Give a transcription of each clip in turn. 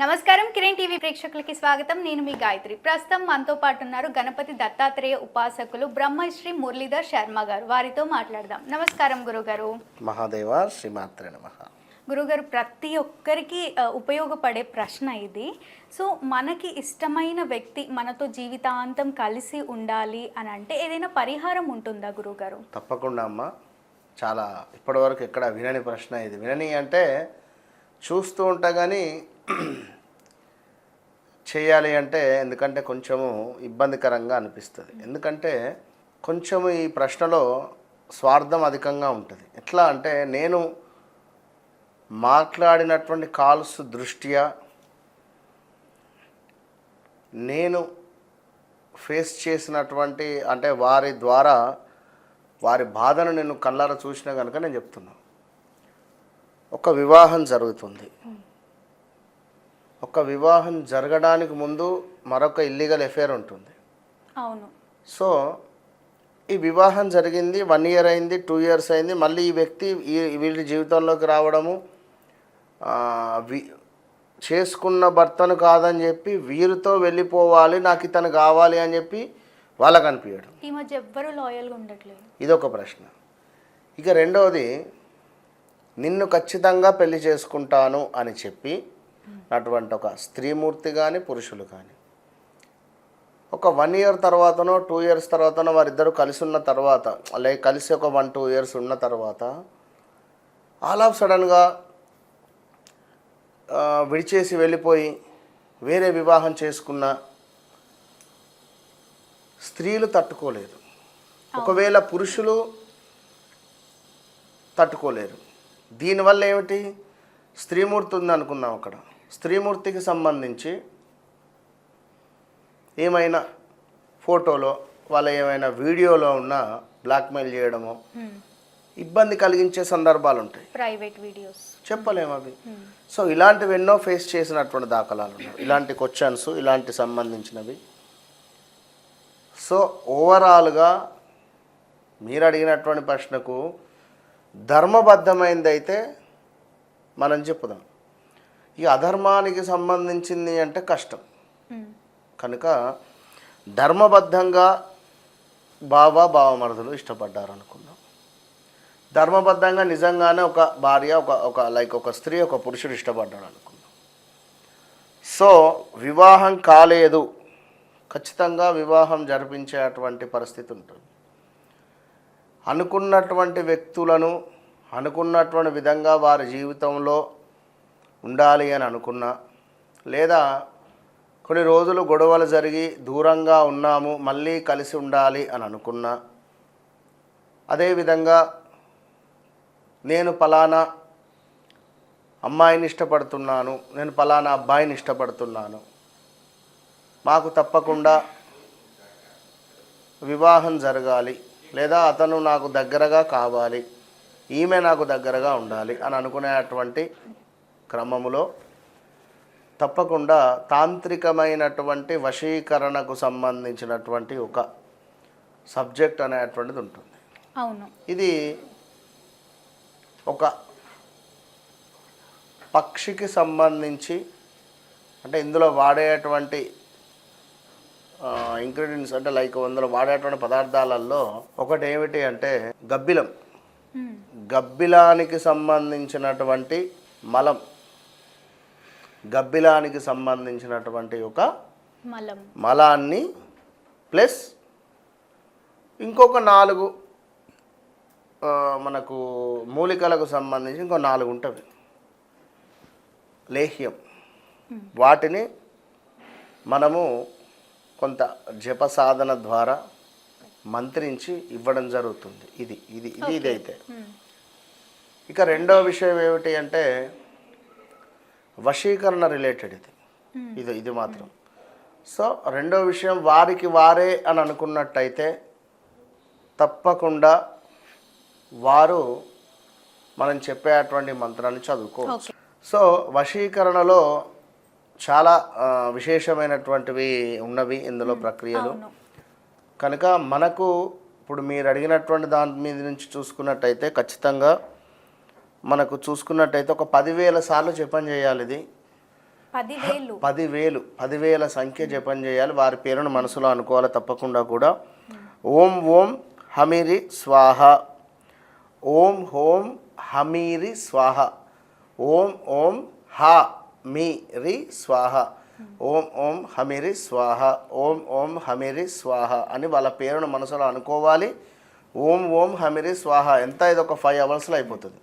నమస్కారం కిరణ్ టీవీ ప్రేక్షకులకి స్వాగతం. నేను మీ గాయత్రి. ప్రస్తుతం మనతో పాటు ఉన్నారు గణపతి దత్తాత్రేయ ఉపాసకులు బ్రహ్మశ్రీ మురళీధర్ శర్మ గారు. వారితో మాట్లాడదాం. నమస్కారం గురుగారు. మహాదేవ శ్రీమాత్రే నమ. గురుగారు ప్రతి ఒక్కరికి ఉపయోగపడే ప్రశ్న ఇది. సో మనకి ఇష్టమైన వ్యక్తి మనతో జీవితాంతం కలిసి ఉండాలి అని అంటే ఏదైనా పరిహారం ఉంటుందా గురుగారు? తప్పకుండా అమ్మ. చాలా ఇప్పటివరకు ఎక్కడ వినని ప్రశ్న ఇది. వినని అంటే చూస్తూ ఉంటా కానీ చేయాలి అంటే ఎందుకంటే కొంచెము ఇబ్బందికరంగా అనిపిస్తుంది. ఎందుకంటే కొంచెం ఈ ప్రశ్నలో స్వార్థం అధికంగా ఉంటుంది. ఎట్లా అంటే నేను మాట్లాడినటువంటి కాల్స్ దృష్ట్యా నేను ఫేస్ చేసినటువంటి అంటే వారి ద్వారా వారి బాధను నేను కళ్ళారా చూసినా కనుక నేను చెప్తున్నాను ఒక వివాహం జరుగుతుంది. ఒక వివాహం జరగడానికి ముందు మరొక ఇల్లీగల్ ఎఫైర్ ఉంటుంది. అవును. సో ఈ వివాహం జరిగింది వన్ ఇయర్ అయింది టూ ఇయర్స్ అయింది మళ్ళీ ఈ వ్యక్తి ఈ వీళ్ళ జీవితంలోకి రావడము చేసుకున్న భర్తను కాదని చెప్పి వీరితో వెళ్ళిపోవాలి నాకు ఇతను కావాలి అని చెప్పి వాళ్ళకు అనిపించడం. ఈ మధ్య ఎవ్వరూ లాయల్గా ఉండట్లేదు. ఇదొక ప్రశ్న. ఇక రెండవది నిన్ను ఖచ్చితంగా పెళ్ళి చేసుకుంటాను అని చెప్పి అటువంటి ఒక స్త్రీమూర్తి కానీ పురుషులు కానీ ఒక వన్ ఇయర్ తర్వాతనో టూ ఇయర్స్ తర్వాతనో వారిద్దరు కలిసి ఉన్న తర్వాత లైక్ కలిసి ఒక వన్ టూ ఇయర్స్ ఉన్న తర్వాత ఆల్ ఆఫ్ సడన్గా విడిచేసి వెళ్ళిపోయి వేరే వివాహం చేసుకున్న స్త్రీలు తట్టుకోలేరు. ఒకవేళ పురుషులు తట్టుకోలేరు. దీనివల్ల ఏమిటి? స్త్రీమూర్తి ఉంది అనుకున్నాం అక్కడ. స్త్రీమూర్తికి సంబంధించి ఏమైనా ఫోటోలో వాళ్ళ ఏమైనా వీడియోలో ఉన్న బ్లాక్మెయిల్ చేయడము ఇబ్బంది కలిగించే సందర్భాలు ఉంటాయి ప్రైవేట్ వీడియోస్. చెప్పలేము అవి. సో ఇలాంటివి ఎన్నో ఫేస్ చేసినటువంటి దాఖలాలు ఉన్నాయి. ఇలాంటి క్వశ్చన్స్ ఇలాంటి సంబంధించినవి. సో ఓవరాల్గా మీరు అడిగినటువంటి ప్రశ్నకు ధర్మబద్ధమైంది అయితే మనం చెప్పుదాం. ఈ అధర్మానికి సంబంధించింది అంటే కష్టం. కనుక ధర్మబద్ధంగా బావ బావమరుదులు ఇష్టపడ్డారు అనుకుందాం ధర్మబద్ధంగా నిజంగానే ఒక భార్య ఒక ఒక లైక్ ఒక స్త్రీ ఒక పురుషుడు ఇష్టపడ్డాడు అనుకుందాం సో వివాహం కాలేదు. ఖచ్చితంగా వివాహం జరిపించేటువంటి పరిస్థితి ఉంటుంది. అనుకున్నటువంటి వ్యక్తులను అనుకున్నటువంటి విధంగా వారి జీవితంలో ఉండాలి అని అనుకున్నా. లేదా కొన్ని రోజులు గొడవలు జరిగి దూరంగా ఉన్నాము మళ్ళీ కలిసి ఉండాలి అని అనుకున్నా. అదేవిధంగా నేను పలానా అమ్మాయిని ఇష్టపడుతున్నాను నేను పలానా అబ్బాయిని ఇష్టపడుతున్నాను. మాకు తప్పకుండా వివాహం జరగాలి లేదా అతను నాకు దగ్గరగా కావాలి ఈమె నాకు దగ్గరగా ఉండాలి అని అనుకునేటువంటి క్రమములో తప్పకుండా తాంత్రికమైనటువంటి వశీకరణకు సంబంధించినటువంటి ఒక సబ్జెక్ట్ అనేటువంటిది ఉంటుంది. అవును. ఇది ఒక పక్షికి సంబంధించి అంటే ఇందులో వాడేటువంటి ఇంగ్రీడియంట్స్ అంటే లైక్ అందులో వాడేటువంటి పదార్థాలలో ఒకటి ఏమిటి అంటే గబ్బిలం. గబ్బిలానికి సంబంధించినటువంటి మలం. గబ్బిలానికి సంబంధించినటువంటి ఒక మలం. మలాన్ని ప్లస్ ఇంకొక నాలుగు మనకు మూలికలకు సంబంధించి ఇంకో నాలుగు ఉంటవి. లేహ్యం. వాటిని మనము కొంత జప సాధన ద్వారా మంత్రించి ఇవ్వడం జరుగుతుంది. ఇది ఇది ఇది ఇదైతే. ఇక రెండో విషయం ఏమిటి అంటే వశీకరణ రిలేటెడ్ ఇది. ఇది ఇది మాత్రం. సో రెండో విషయం వారికి వారే అని అనుకున్నట్టయితే తప్పకుండా వారు మనం చెప్పేటువంటి మంత్రాన్ని చదువుకోవచ్చు. సో వశీకరణలో చాలా విశేషమైనటువంటివి ఉన్నవి ఇందులో ప్రక్రియలు. అవును. కనుక మనకు ఇప్పుడు మీరు అడిగినటువంటి దాని మీద నుంచి చూసుకున్నట్టయితే ఖచ్చితంగా మనకు చూసుకున్నట్టయితే ఒక పదివేల సార్లు జపం చేయాలి ఇది. పదివేలు. పదివేలు పదివేల సంఖ్య జపం చేయాలి. వారి పేరును మనసులో అనుకోవాలి తప్పకుండా కూడా. ఓం ఓం హమిరి స్వాహ. ఓం హోం హమీరి స్వాహ. ఓం ఓం హ మీ రి స్వాహ. ఓం ఓం హమిరి స్వాహ. ఓం ఓం హమిరి స్వాహ అని వాళ్ళ పేరును మనసులో అనుకోవాలి. ఓం ఓం హమిరి స్వాహ. ఎంత? ఇది ఒక ఫైవ్ అవర్స్లో అయిపోతుంది.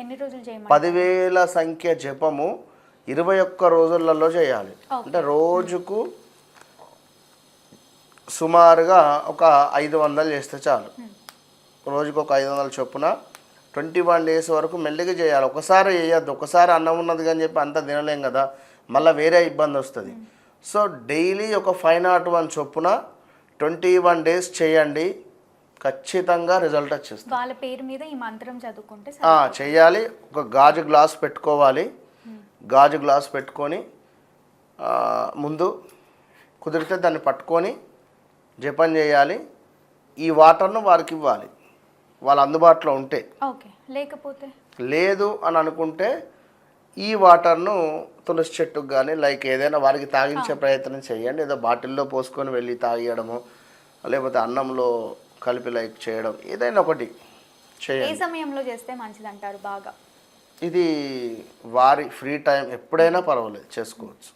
ఎన్ని రోజులు పదివేల సంఖ్య జపము ఇరవై ఒక్క రోజులలో చేయాలి. అంటే రోజుకు సుమారుగా ఒక ఐదు వందలు చేస్తే చాలు. రోజుకు ఒక ఐదు వందల చొప్పున ట్వంటీ వన్ డేస్ వరకు మెల్లిగా చేయాలి. ఒకసారి చేయొద్దు. ఒకసారి అన్నం ఉన్నది కానీ చెప్పి అంత తినలేం కదా. మళ్ళీ వేరే ఇబ్బంది వస్తుంది. సో డైలీ ఒక ఫైవ్ నాట్ వన్ చొప్పున ట్వంటీ వన్ డేస్ చేయండి. ఖచ్చితంగా రిజల్ట్ వచ్చేస్తుంది. వాళ్ళ పేరు మీద ఈ మంత్రం చదువుకుంటే చెయ్యాలి. ఒక గాజు గ్లాస్ పెట్టుకోవాలి. గాజు గ్లాస్ పెట్టుకొని ముందు కుదిరితే దాన్ని పట్టుకొని జపం చేయాలి. ఈ వాటర్ను వారికి ఇవ్వాలి. వాళ్ళ అందుబాటులో ఉంటే. ఓకే. లేకపోతే? లేదు అని అనుకుంటే ఈ వాటర్ను తులసి చెట్టుకు కానీ లైక్ ఏదైనా వారికి తాగించే ప్రయత్నం చేయండి. ఏదో బాటిల్లో పోసుకొని వెళ్ళి తాగియడము లేకపోతే అన్నంలో కలిపి లైక్ చేయడం ఏదైనా ఒకటి ఏ సమయంలో చేస్తే మంచిది అంటారు బాగా? ఇది వారి ఫ్రీ టైం ఎప్పుడైనా పర్వాలేదు చేసుకోవచ్చు.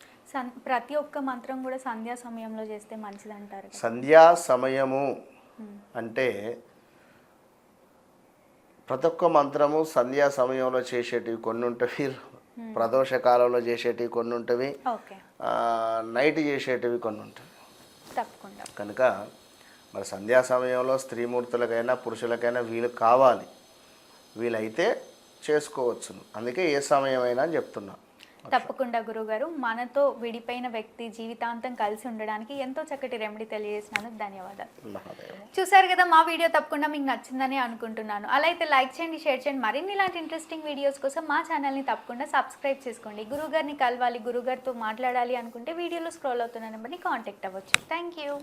ప్రతి ఒక్క మంత్రం కూడా సంధ్యా సమయంలో చేస్తే మంచిది అంటారు. సంధ్యా సమయము అంటే ప్రతి ఒక్క మంత్రము సంధ్యా సమయంలో చేసేటివి కొన్ని ఉంటవి ప్రదోష కాలంలో చేసేటివి కొన్ని ఉంటవి నైట్ చేసేటివి కొన్ని ఉంటాయి తప్పకుండా. కనుక మరి సంధ్యా సమయంలో స్త్రీమూర్తులకైనా పురుషులకైనా వీలు కావాలి. వీలైతే చేసుకోవచ్చును. అందుకే ఏ సమయమైనా అని చెప్తున్నా. తప్పకుండా గురుగారు. మనతో విడిపోయిన వ్యక్తి జీవితాంతం కలిసి ఉండడానికి ఎంతో చక్కటి రెమెడీ తెలియజేసినందుకు ధన్యవాదాలు. చూసారు కదా మా వీడియో తప్పకుండా మీకు నచ్చిందని అనుకుంటున్నాను. అలా అయితే లైక్ చేయండి షేర్ చేయండి. మరిన్ని ఇలాంటి ఇంట్రెస్టింగ్ వీడియోస్ కోసం మా ఛానల్ని తప్పకుండా సబ్స్క్రైబ్ చేసుకోండి. గురుగారిని కలవాలి గురుగారితో మాట్లాడాలి అనుకుంటే వీడియోలో స్క్రోల్ అవుతున్న నెంబర్ని కాంటాక్ట్ అవ్వచ్చు. Thank you